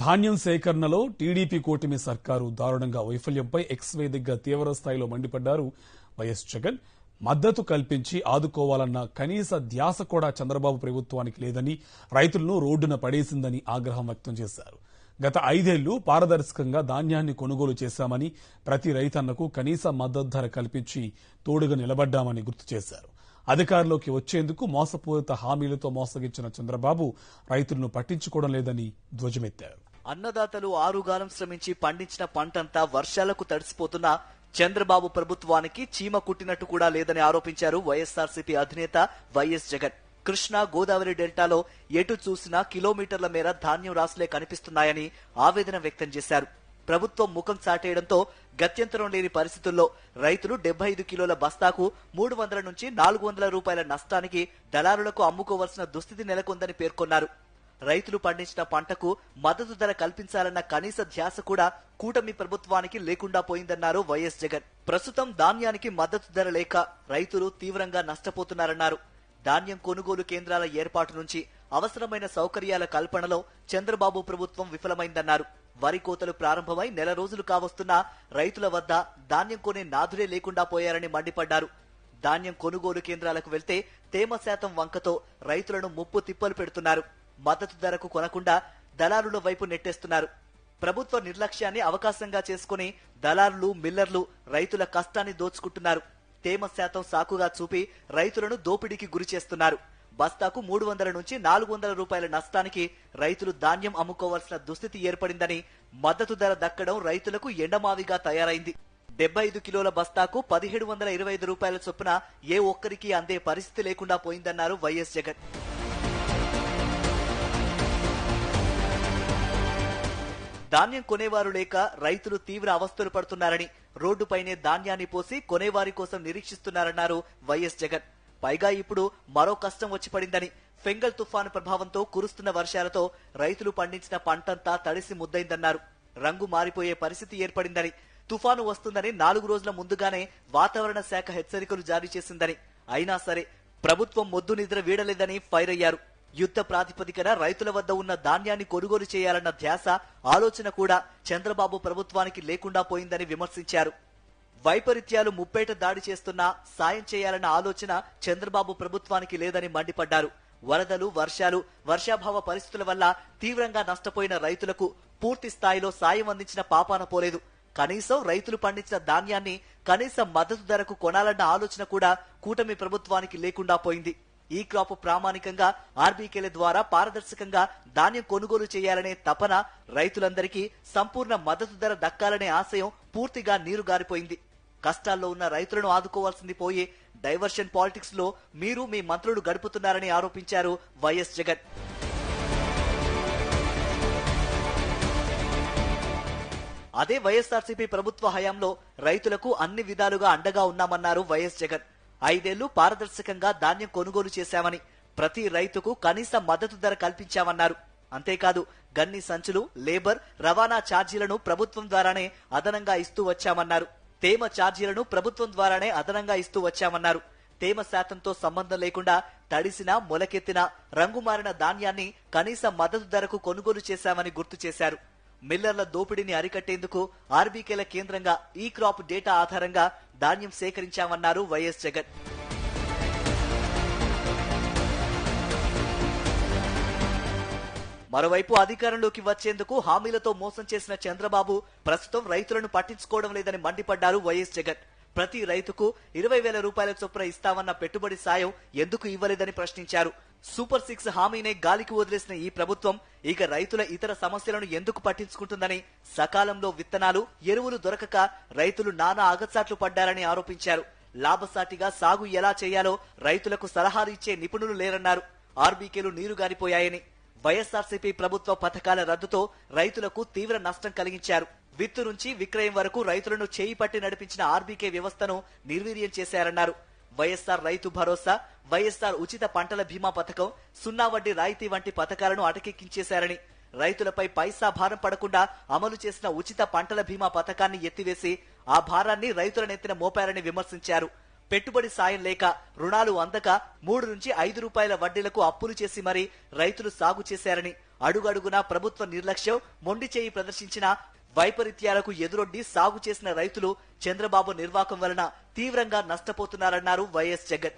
ధాన్యం సేకరణలో టీడీపీ కూటమి సర్కారు దారుణంగా వైఫల్యంపై ఎక్స్ వేదికగా తీవ్ర స్థాయిలో మండిపడ్డారు వైఎస్ జగన్. మద్దతు కల్పించి ఆదుకోవాలన్న కనీస ధ్యాస కూడా చంద్రబాబు ప్రభుత్వానికి లేదని రైతులను రోడ్డున పడేసిందని ఆగ్రహం వ్యక్తం చేశారు. గత ఐదేళ్ళు పారదర్శకంగా ధాన్యాన్ని కొనుగోలు చేశామని ప్రతి రైతన్నకు కనీస మద్దతు ధర కల్పించి తోడుగా నిలబడ్డామని గుర్తు చేశారు. అధికారంలోకి వచ్చేందుకు మోసపూరిత హామీలతో మోసగించిన చంద్రబాబు రైతులను పట్టించుకోవడం లేదని ధ్వజమెత్తారు. అన్నదాతలు ఆరుగాలం శ్రమించి పండించిన పంటంతా వర్షాలకు తడిసిపోతున్నా చంద్రబాబు ప్రభుత్వానికి చీమ కుట్టినట్టు కూడా లేదని ఆరోపించారు వైఎస్ఆర్సీపీ అధినేత వైఎస్ జగన్. కృష్ణా గోదావరి డెల్టాలో ఎటు చూసినా కిలోమీటర్ల మేర ధాన్యం రాసులే కనిపిస్తున్నాయని ఆవేదన వ్యక్తం చేశారు. ప్రభుత్వం ముఖం చాటేయడంతో గత్యంతరం లేని పరిస్థితుల్లో రైతులు డెబ్బై ఐదు కిలోల బస్తాకు మూడు వందల నుంచి నాలుగు వందల రూపాయల నష్టానికి దళారులకు అమ్ముకోవాల్సిన దుస్థితి నెలకొందని పేర్కొన్నారు. రైతులు పండించిన పంటకు మద్దతు ధర కల్పించాలన్న కనీస ధ్యాస కూడా కూటమి ప్రభుత్వానికి లేకుండా పోయిందన్నారు వైఎస్ జగన్. ప్రస్తుతం ధాన్యానికి మద్దతు ధర లేక రైతులు తీవ్రంగా నష్టపోతున్నారన్నారు. ధాన్యం కొనుగోలు కేంద్రాల ఏర్పాటు నుంచి అవసరమైన సౌకర్యాల కల్పనలో చంద్రబాబు ప్రభుత్వం విఫలమైందన్నారు. వరి కోతలు ప్రారంభమై నెల రోజులు కావస్తున్నా రైతుల వద్ద ధాన్యం కొనే నాదుడే లేకుండా పోయారని మండిపడ్డారు. ధాన్యం కొనుగోలు కేంద్రాలకు వెళ్తే తేమ శాతం వంకతో రైతులను ముప్పు తిప్పలు పెడుతున్నారు. మద్దతు ధరకు కొనకుండా దళారుల వైపు నెట్టేస్తున్నారు. ప్రభుత్వ నిర్లక్ష్యాన్ని అవకాశంగా చేసుకుని దళారులు మిల్లర్లు రైతుల కష్టాన్ని దోచుకుంటున్నారు. తేమ శాతం సాకుగా చూపి రైతులను దోపిడీకి గురి చేస్తున్నారు. బస్తాకు మూడు వందల నుంచి నాలుగు వందల రూపాయల నష్టానికి రైతులు ధాన్యం అమ్ముకోవాల్సిన దుస్థితి ఏర్పడిందని మద్దతు ధర దక్కడం రైతులకు ఎండమావిగా తయారైంది. డెబ్బై ఐదు కిలోల బస్తాకు పదిహేడు వందల ఇరవై ఐదు రూపాయల చొప్పున ఏ ఒక్కరికి అందే పరిస్థితి లేకుండా పోయిందన్నారు వైఎస్ జగన్. ధాన్యం కొనేవారు లేక రైతులు తీవ్ర అవస్థలు పడుతున్నారని రోడ్డుపైనే ధాన్యాన్ని పోసి కొనేవారి కోసం నిరీక్షిస్తున్నారన్నారు వైఎస్ జగన్. పైగా ఇప్పుడు మరో కష్టం వచ్చి పడిందని ఫెంగల్ తుఫాను ప్రభావంతో కురుస్తున్న వర్షాలతో రైతులు పండించిన పంటంతా తడిసి ముద్దైందన్నారు రంగు మారిపోయే పరిస్థితి ఏర్పడిందని తుఫాను వస్తుందని నాలుగు రోజుల ముందుగానే వాతావరణ శాఖ హెచ్చరికలు జారీ చేసిందని. అయినా సరే ప్రభుత్వం మొద్దు నిద్ర వీడలేదని ఫైర్ అయ్యారు. యుద్ధ ప్రాతిపదికన రైతుల వద్ద ఉన్న ధాన్యాన్ని కొనుగోలు చేయాలన్న ధ్యాస ఆలోచన కూడా చంద్రబాబు ప్రభుత్వానికి లేకుండా పోయిందని విమర్శించారు. వైపరీత్యాలు ముప్పేట దాడి చేస్తున్నా సాయం చేయాలన్న ఆలోచన చంద్రబాబు ప్రభుత్వానికి లేదని మండిపడ్డారు. వరదలు వర్షాలు వర్షాభావ పరిస్థితుల వల్ల తీవ్రంగా నష్టపోయిన రైతులకు పూర్తి స్థాయిలో సాయం అందించిన పాపాన పోలేదు. కనీసం రైతులు పండించిన ధాన్యాన్ని కనీస మద్దతు ధరకు కొనాలన్న ఆలోచన కూడా కూటమి ప్రభుత్వానికి లేకుండా పోయింది. ఈ క్రాప్ ప్రామాణికంగా ఆర్బీకేల ద్వారా పారదర్శకంగా ధాన్యం కొనుగోలు చేయాలనే తపన రైతులందరికీ సంపూర్ణ మద్దతు ధర దక్కాలనే ఆశయం పూర్తిగా నీరుగారిపోయింది. కష్టాల్లో ఉన్న రైతులను ఆదుకోవాల్సింది పోయి డైవర్షన్ పాలిటిక్స్లో మీరు మీ మంత్రులు గడుపుతున్నారని ఆరోపించారు వైఎస్ జగన్. అదే వైఎస్ఆర్సీపీ ప్రభుత్వ హయాంలో రైతులకు అన్ని విధాలుగా అండగా ఉన్నామన్నారు వైఎస్ జగన్. ఐదేళ్ళు పారదర్శకంగా ధాన్యం కొనుగోలు చేశామని ప్రతి రైతుకు కనీస మద్దతు ధర కల్పించామన్నారు. అంతేకాదు గన్ని సంచులు లేబర్ రవాణా ఛార్జీలను ప్రభుత్వం ద్వారానే అదనంగా ఇస్తూ వచ్చామన్నారు. తేమ ఛార్జీలను ప్రభుత్వం ద్వారానే అదనంగా ఇస్తూ వచ్చామన్నారు. తేమ శాతంతో సంబంధం లేకుండా తడిసిన మొలకెత్తిన రంగుమారిన ధాన్యాన్ని కనీస మద్దతు ధరకు కొనుగోలు చేశామని గుర్తు చేశారు. మిల్లర్ల దోపిడీని అరికట్టేందుకు ఆర్బీకేల కేంద్రంగా ఈ క్రాప్ డేటా ఆధారంగా ధాన్యం సేకరించామన్నారు వైఎస్ జగన్. మరోవైపు అధికారంలోకి వచ్చేందుకు హామీలతో మోసం చేసిన చంద్రబాబు ప్రస్తుతం రైతులను పట్టించుకోవడం లేదని మండిపడ్డారు వైఎస్ జగన్. ప్రతి రైతుకు ఇరవై వేల రూపాయల చొప్పున ఇస్తామన్న పెట్టుబడి సాయం ఎందుకు ఇవ్వలేదని ప్రశ్నించారు. సూపర్ సిక్స్ హామీనే గాలికి వదిలేసిన ఈ ప్రభుత్వం ఇక రైతుల ఇతర సమస్యలను ఎందుకు పట్టించుకుంటుందని సకాలంలో విత్తనాలు ఎరువులు దొరకక రైతులు నానా అగచాట్లు పడ్డారని ఆరోపించారు. లాభసాటిగా సాగు ఎలా చేయాలో రైతులకు సలహాలు ఇచ్చే నిపుణులు లేరన్నారు. ఆర్బీకేలు నీరుగారిపోయాయని వైఎస్ఆర్సీపీ ప్రభుత్వ పథకాల రద్దుతో రైతులకు తీవ్ర నష్టం కలిగించారు. విత్తు నుంచి విక్రయం వరకు రైతులను చేయి పట్టి నడిపించిన ఆర్బీకే వ్యవస్థను నిర్వీర్యం చేశారన్నారు. వైఎస్ఆర్ రైతు భరోసా వైఎస్ఆర్ ఉచిత పంటల బీమా పథకం సున్నా వడ్డీ రాయితీ వంటి పథకాలను అటకెక్కించేశారని. రైతులపై పైసా భారం పడకుండా అమలు చేసిన ఉచిత పంటల బీమా పథకాన్ని ఎత్తివేసి ఆ భారాన్ని రైతుల నెత్తిన మోపారని విమర్శించారు. పెట్టుబడి సాయం లేక రుణాలు అందక మూడు నుంచి ఐదు రూపాయల వడ్డీలకు అప్పులు చేసి మరీ రైతులు సాగు చేశారని. అడుగడుగునా ప్రభుత్వ నిర్లక్ష్యం మొండి చేయి ప్రదర్శించిన వైపరీత్యాలకు ఎదురొడ్డి సాగు చేసిన రైతులు చంద్రబాబు నిర్వాకం వలన తీవ్రంగా నష్టపోతున్నారన్నారు వైఎస్ జగన్.